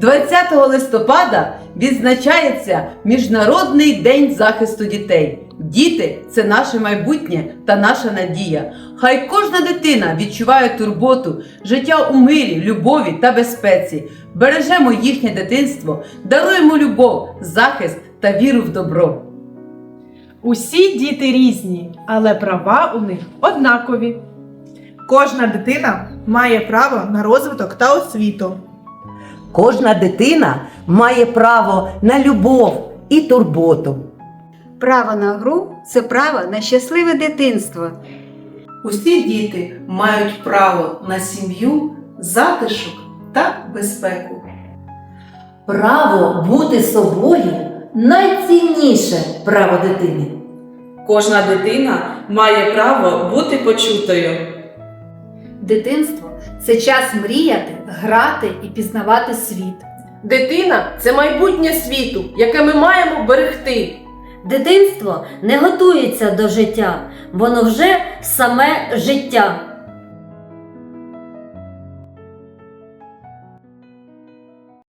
20 листопада відзначається Міжнародний день захисту дітей. Діти це наше майбутнє та наша надія. Хай кожна дитина відчуває турботу, життя у мирі, любові та безпеці. Бережемо їхнє дитинство, даруємо любов, захист та віру в добро. Усі діти різні, але права у них однакові. Кожна дитина має право на розвиток та освіту. Кожна дитина має право на любов і турботу. Право на гру це право на щасливе дитинство. Усі діти мають право на сім'ю, затишок та безпеку. Право бути собою найцінніше право дитини. Кожна дитина має право бути почутою. Дитинство це час мріяти, грати і пізнавати світ. Дитина це майбутнє світу, яке ми маємо берегти. Дитинство не готується до життя, воно вже саме життя.